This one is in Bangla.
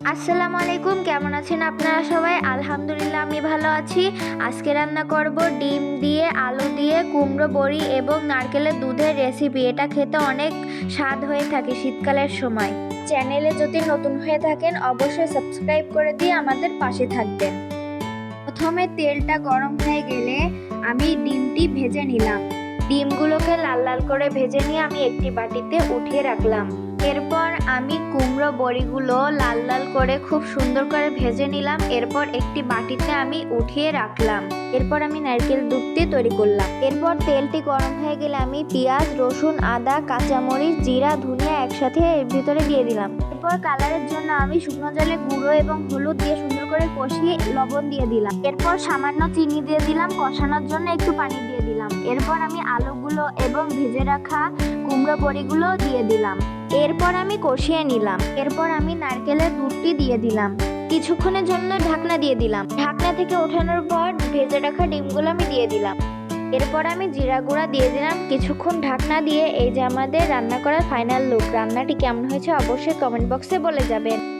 আসসালামু আলাইকুম, কেমন আছেন আপনারা সবাই? আলহামদুলিল্লাহ, আমি ভালো আছি। আজকে রান্না করব ডিম দিয়ে, আলু দিয়ে, কুমড়ো, বড়ি এবং নারকেলের দুধের রেসিপি এটা খেতে অনেক স্বাদ হয়ে থাকে শীতকালের সময়। চ্যানেলে যদি নতুন হয়ে থাকেন, অবশ্যই সাবস্ক্রাইব করে দিয়ে আমাদের পাশে থাকবেন। প্রথমে তেলটা গরম হয়ে গেলে আমি ডিমটি ভেজে নিলাম। ডিমগুলোকে লাল লাল করে ভেজে নিয়ে আমি একটি বাটিতে উঠিয়ে রাখলাম। এরপর আমি কুমড়ো বড়িগুলো লাল লাল করে খুব সুন্দর করে ভেজে নিলাম। এরপর একটি বাটিতে আমি উঠিয়ে রাখলাম। এরপর আমি নারকেল দুধটি তৈরি করলাম। এরপর তেলটি গরম হয়ে গেলে আমি পেঁয়াজ, রসুন, আদা, কাঁচামরিচ, জিরা, ধনিয়া একসাথে এর ভিতরে দিয়ে দিলাম। এরপর কালারের জন্য আমি শুকনো জলে গুঁড়ো এবং হলুদ দিয়ে সুন্দর করে কষিয়ে লবণ দিয়ে দিলাম। এরপর সামান্য চিনি দিয়ে দিলাম। কষানোর জন্য একটু পানি দিয়ে দিলাম। এরপর আমি আলুগুলো এবং ভেজে রাখা কুমড়ো বড়িগুলো দিয়ে দিলাম। এরপর আমি কষিয়ে নিলাম। এরপর আমি নারকেলের দুধটি দিয়ে দিলাম। কিছুক্ষণের জন্য ঢাকনা দিয়ে দিলাম। ঢাকনা থেকে ওঠানোর পর ভেজে রাখা ডিমগুলো আমি দিয়ে দিলাম। এরপর আমি জিরা গুঁড়া দিয়ে দিলাম। কিছুক্ষণ ঢাকনা দিয়ে এই যে আমাদের রান্না করার ফাইনাল লুক রান্নাটি কেমন হয়েছে অবশ্যই কমেন্ট বক্সে বলে যাবেন।